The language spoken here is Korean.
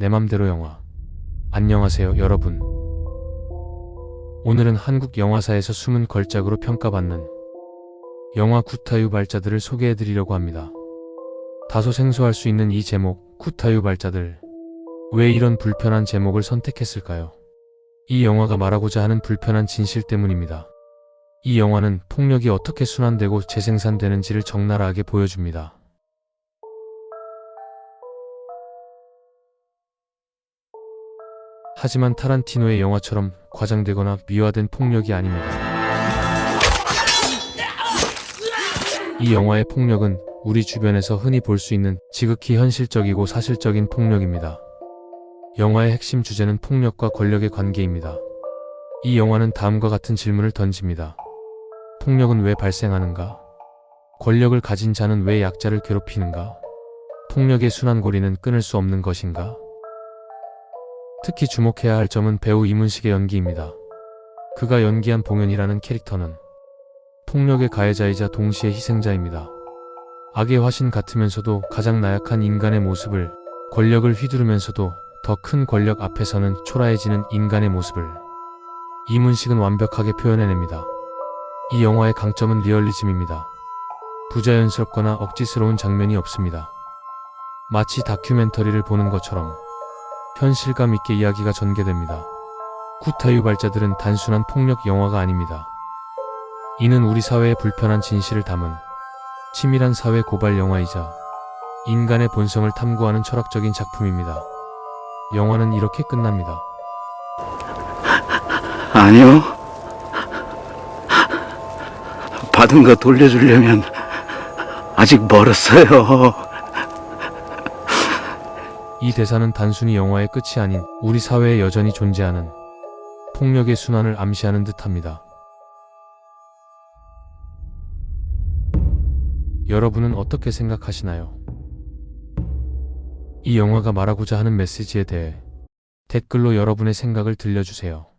내 맘대로 영화. 안녕하세요, 여러분. 오늘은 한국 영화사에서 숨은 걸작으로 평가받는 영화 구타유 발자들을 소개해 드리려고 합니다. 다소 생소할 수 있는 이 제목, 구타유 발자들. 왜 이런 불편한 제목을 선택했을까요? 이 영화가 말하고자 하는 불편한 진실 때문입니다. 이 영화는 폭력이 어떻게 순환되고 재생산되는지를 적나라하게 보여줍니다. 하지만 타란티노의 영화처럼 과장되거나 미화된 폭력이 아닙니다. 이 영화의 폭력은 우리 주변에서 흔히 볼 수 있는 지극히 현실적이고 사실적인 폭력입니다. 영화의 핵심 주제는 폭력과 권력의 관계입니다. 이 영화는 다음과 같은 질문을 던집니다. 폭력은 왜 발생하는가? 권력을 가진 자는 왜 약자를 괴롭히는가? 폭력의 순환고리는 끊을 수 없는 것인가? 특히 주목해야 할 점은 배우 이문식의 연기입니다. 그가 연기한 봉현이라는 캐릭터는 폭력의 가해자이자 동시에 희생자입니다. 악의 화신 같으면서도 가장 나약한 인간의 모습을 권력을 휘두르면서도 더 큰 권력 앞에서는 초라해지는 인간의 모습을 이문식은 완벽하게 표현해냅니다. 이 영화의 강점은 리얼리즘입니다. 부자연스럽거나 억지스러운 장면이 없습니다. 마치 다큐멘터리를 보는 것처럼 현실감 있게 이야기가 전개됩니다. 쿠타 유 발자들은 단순한 폭력 영화가 아닙니다. 이는 우리 사회의 불편한 진실을 담은 치밀한 사회 고발 영화이자 인간의 본성을 탐구하는 철학적인 작품입니다. 영화는 이렇게 끝납니다. 아니요. 받은 거 돌려주려면 아직 멀었어요. 이 대사는 단순히 영화의 끝이 아닌 우리 사회에 여전히 존재하는 폭력의 순환을 암시하는 듯합니다. 여러분은 어떻게 생각하시나요? 이 영화가 말하고자 하는 메시지에 대해 댓글로 여러분의 생각을 들려주세요.